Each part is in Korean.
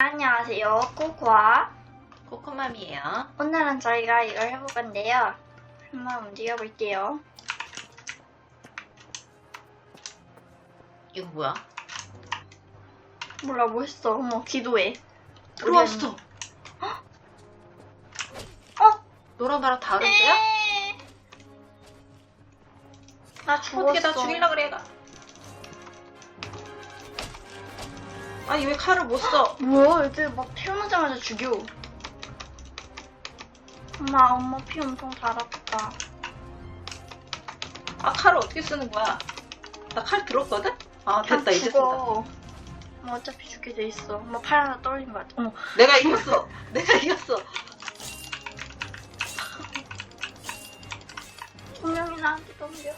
안녕하세요. 코코아. 코코맘이에요. 오늘은 저희가 이걸 해볼 건데요. 한번 움직여 볼게요. 이거 뭐야? 몰라, 뭐 했어. 어머, 기도해. 들어왔어. 어? 노란바랑 다른데요? 네. 나 죽었어. 어떻게 나 죽일라 그래 얘가. 아니 왜 칼을 못 써? 뭐야, 애들 막 태어나자마자 죽여. 엄마, 엄마 피 엄청 달았다. 아 칼을 어떻게 쓰는 거야? 나 칼 들었거든? 아 됐다 이제 쓴다. 죽어. 엄마 어차피 죽게 돼 있어. 엄마 팔 하나 떨린 것 같아. 어머, 내가 이겼어. 내가 이겼어. 분명히 나한테 덤벼.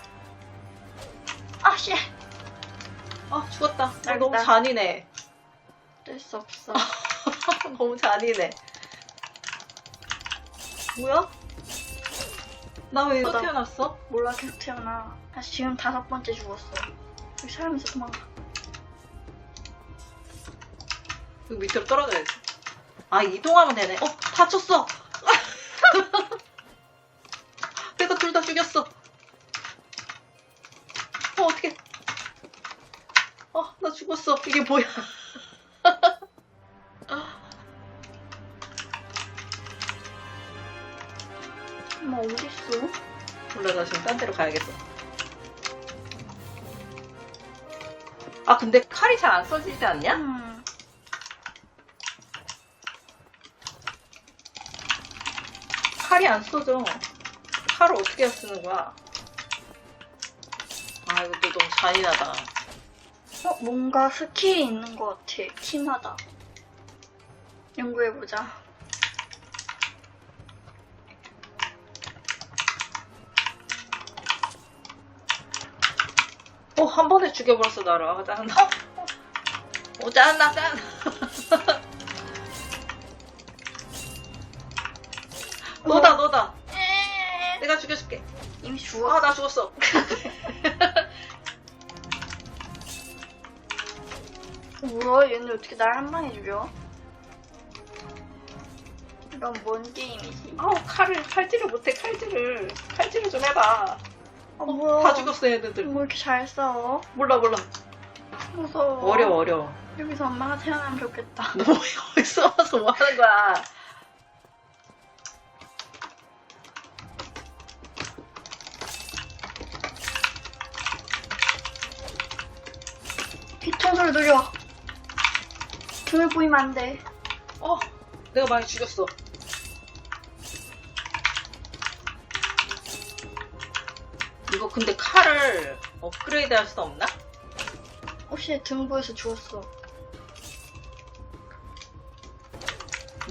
아, 씨. 아 죽었다. 나. 너무 잔인해. 뜰수 없어. 너무 잔인해. 뭐야? 나 왜또 어, 나- 태어났어? 몰라 계속 태어나. 다시 지금 다섯 번째 죽었어. 여기 사람 있어 도망가. 여기 밑으로 떨어져야지. 아 이동하면 되네. 어 다쳤어. 내가 둘 다 죽였어. 어 어떻게? 어나 죽었어. 이게 뭐야? 엄마 어디 있어? 몰라 나 지금 딴 데로 가야겠어. 아 근데 칼이 잘 안 써지지 않냐? 음. 칼이 안 써져. 칼을 어떻게 쓰는 거야? 아 이것도 너무 잔인하다. 어 뭔가 스킬이 있는 것 같아. 팀하다. 연구해 보자. 어, 한 번에 죽여버렸어, 나를. 아, 짜증나. 어, 어, 짜증나, 짜증나. 너다, 너다. 내가 죽여줄게. 이미 죽었어. 아, 나 죽었어. 뭐야 얘네 어떻게 날 한 방에 죽여? 이건 뭔 게임이지? 아우, 칼을, 칼질을 못해, 칼질을. 칼질을 좀 해봐. 아 뭐야? 다 죽었어, 얘네들. 뭐 이렇게 잘 싸워? 몰라, 몰라. 무서워. 어려워, 어려워. 여기서 엄마가 태어나면 좋겠다. 너 여기서 와서 뭐 하는 거야? 뒤통수를 노려. 등을 보이면 안 돼. 어, 내가 많이 죽였어. 이거 근데 칼을 업그레이드 할 수 없나? 혹시 등 보여서 죽었어.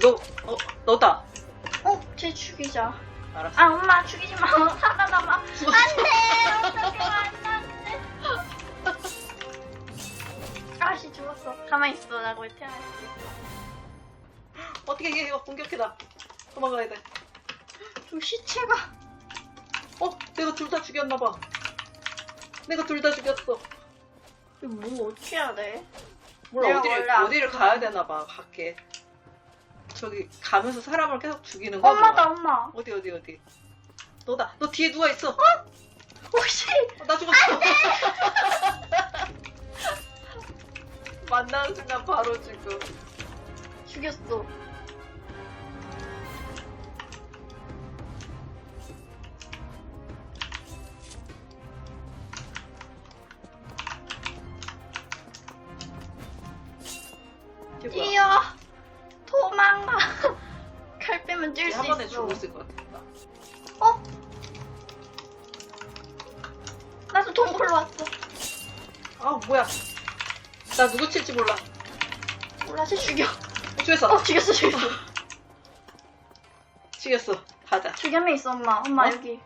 너, 어, 너다. 어? 쟤 죽이자. 알았어. 아 엄마 죽이지 마. 살아남아. 죽었어. 안돼. 어떻게 만났네. 아씨 죽었어. 가만히 있어. 나 거기 태어났어. 어떻게 얘 이거 공격해다. 도망가야 돼. 저 시체가. 어, 내가 둘 다 죽였나봐. 내가 둘 다 죽였어. 이거 뭐 어떻게 해야 돼? 몰라, 내가 어디를, 원래 어디를. 가야 되나봐, 밖에. 저기, 가면서 사람을 계속 죽이는 거야. 엄마다 엄마. 어디, 어디, 어디. 너다. 너 뒤에 누가 있어. 혹시 어, 나 죽었어. 만나는 순간 바로 죽고. 죽였어. 뛰어. 도망가. 칼 빼면 뛸 수 한 번에 있어. 죽었을 것 같아. 어? 나도 동굴로 왔어. 아, 뭐야. 나 누구 칠지 몰라. 몰라, 쟤 죽여. 어, 죽였어. 어, 죽였어, 죽였어. 죽였어. 가자. 주겸에 있어, 엄마. 엄마, 어? 여기.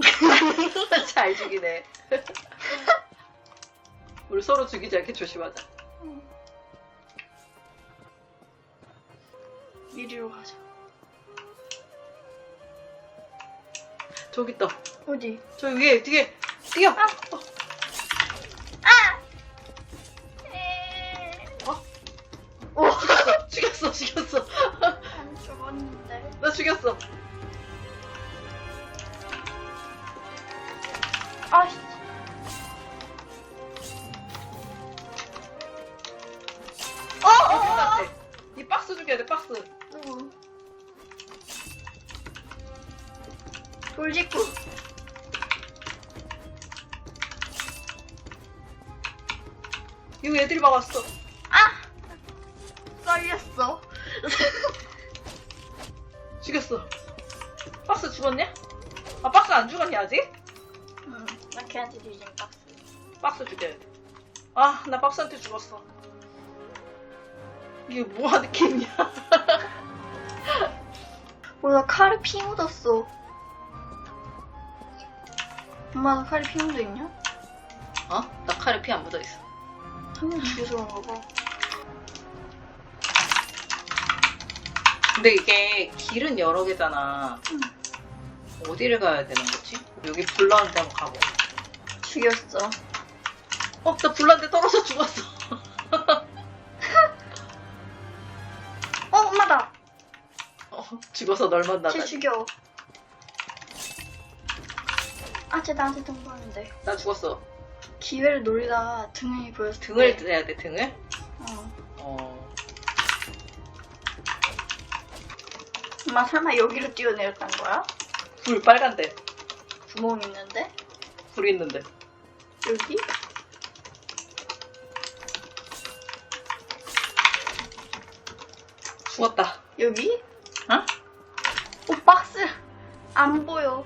잘 죽이네. 우리 서로 죽이지 않게 조심하자. 응. 미리로 가자. 저기 있다. 어디? 저 위에 뒤에 뛰어. 아. 어. 아! 어, 어? 죽였어, 죽였어. 안 죽었는데. 나 죽였어. 죽였다. 이 박스 죽여야 돼, 박스. 누구? 돌직구. 이거 애들이 막 왔어. 아! 썰렸어. 죽였어. 박스 죽었냐? 아, 박스 안 죽었냐, 아직? 응, 나 걔한테 뒤진 박스. 박스 죽여야 돼. 아, 나 박스한테 죽었어. 이게 뭐하는 게임이야? 뭐야, 칼에 피 묻었어. 엄마, 너 칼에 피 묻어 있냐? 어? 나 칼에 피 안 묻어 있어. 한명 죽여서 그런가 봐. 근데 이게 길은 여러 개잖아. 응. 어디를 가야 되는 거지? 여기 불 나는데 한번 가보. 죽였어. 어, 나 불난데 떨어져 죽었어. 어, 죽어서 널 쟤 만나다니. 죽여. 아, 쟤 나한테 동거하는데. 나 죽었어. 기회를 노리다가 등이 보였어. 등을 대야 돼, 등을? 어. 어. 엄마 설마 여기로 뛰어내렸단 거야? 불 빨간데. 구멍 있는데? 불 있는데. 여기? 죽었다. 여기? 어? 오, 박스! 안 보여.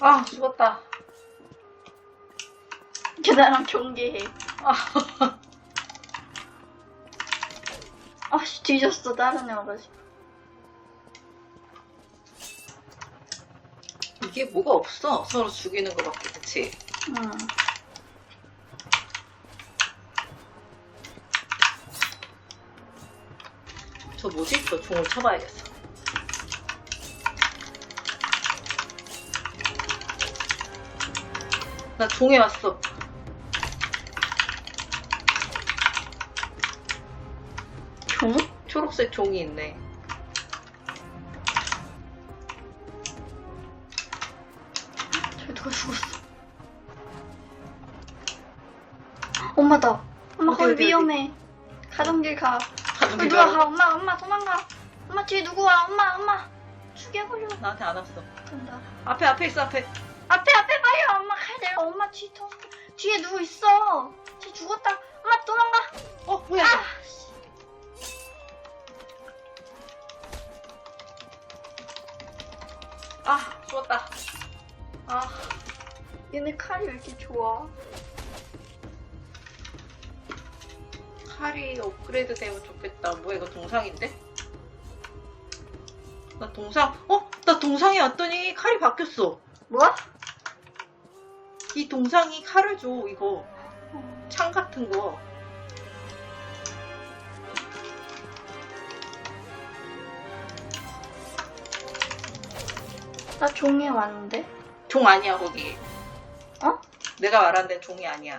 아, 죽었다. 걔 나랑 경계해. 아, 아씨, 뒤졌어. 다른 애 와가지 고. 이게 뭐가 없어. 서로 죽이는 거밖에, 그치? 응. 저 뭐지? 저 종을 쳐봐야겠어. 나 종에 왔어. 종? 초록색 종이 있네. 엄마 다. 엄마 어디, 거기 어디, 위험해. 가던 길 가. 거기 길 누가? 가. 엄마, 엄마 도망가. 엄마 뒤에 누구 와. 엄마, 엄마. 죽여버려. 나한테 안 왔어. 간다. 앞에, 앞에 있어, 앞에. 앞에, 앞에 봐요. 엄마 칼 내려. 엄마 뒤 더. 뒤에 누구 있어. 뒤 죽었다. 엄마 도망가. 어, 뭐야, 이거. 아, 씨. 아, 죽었다. 아, 얘네 칼이 왜 이렇게 좋아? 칼이 업그레이드 되면 좋겠다. 뭐야, 이거 동상인데? 나 동상, 어? 나 동상에 왔더니 칼이 바뀌었어. 뭐? 이 동상이 칼을 줘, 이거. 창 같은 거. 나 종에 왔는데? 종 아니야, 거기. 어? 내가 말한 데는 종이 아니야.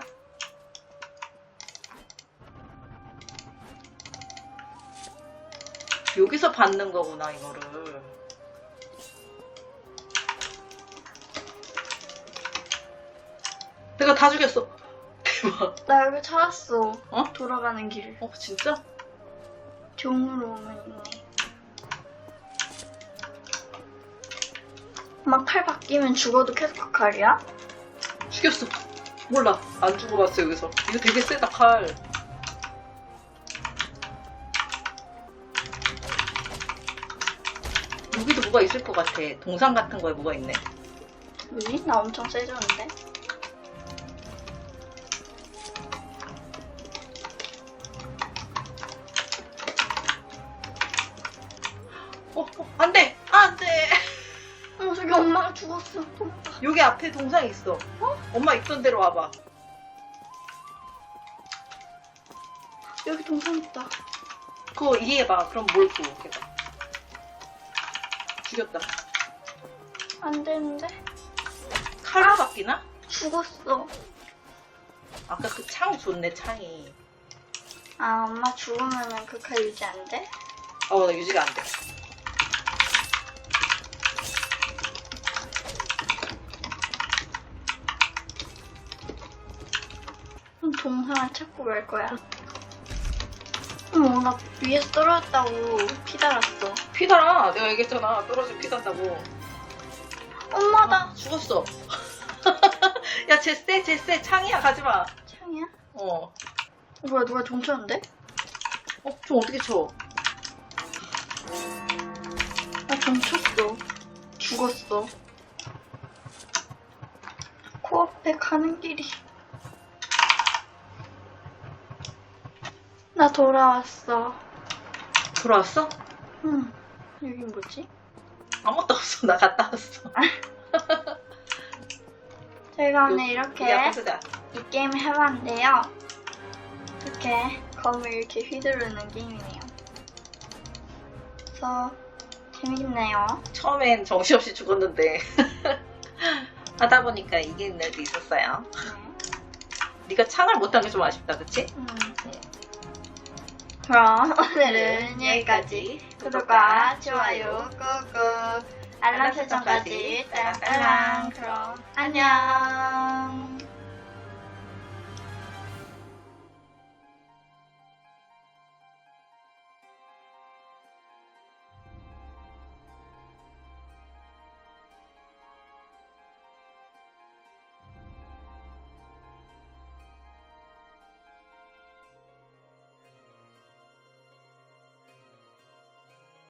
여기서 받는 거구나, 이거를. 내가 다 죽였어. 대박. 나 여기 찾았어. 어? 돌아가는 길. 어, 진짜? 종으로 오면 있네. 막칼 바뀌면 죽어도 계속 그 칼이야? 죽였어. 몰라. 안 죽어봤어, 여기서. 이거 되게 세다, 칼. 여기도 뭐가 있을 것 같아. 동상 같은 거에 뭐가 있네. 뭐지? 나 엄청 세졌는데? 어, 어, 안 돼! 안 돼! 엄마가 죽었어. 도망가. 여기 앞에 동상 있어. 어? 엄마 있던 데로 와봐. 여기 동상 있다. 그거 이해해봐. 그럼 뭘 걔가. 죽였다. 안 되는데? 칼로 바뀌나? 죽었어. 아까 그 창 좋네 창이. 아, 엄마 죽으면은 그칼 유지 안 돼? 어, 나 유지가 안 돼. 그럼 동상을 찾고 말 거야. 어머, 나 위에서 떨어졌다고 피 달았어. 피달아. 내가 얘기했잖아. 떨어져 피단다고. 엄마다. 죽었어. 야, 쟤쎄, 쟤쎄. 창이야, 가지 마. 창이야? 어. 어, 뭐야, 누가 종 쳤는데? 어, 좀 어떻게 쳐? 나 종 쳤어. 죽었어. 코앞에 가는 길이. 나 돌아왔어. 돌아왔어? 응. 여긴 뭐지? 아무것도 없어. 나 갔다 왔어. 저희가 오늘 이렇게 야. 이 게임을 해봤는데요. 이렇게 검을 이렇게 휘두르는 게임이네요. 그래서 재밌네요. 처음엔 정신없이 죽었는데. 하다 보니까 이기는 날도 있었어요. 네. 네가 창을 못한 게 좀 아쉽다, 그치? 음. 그럼 오늘은 여기까지. 구독과 좋아요 꾹꾹 알람 설정까지. 딸랑딸랑 그럼 안녕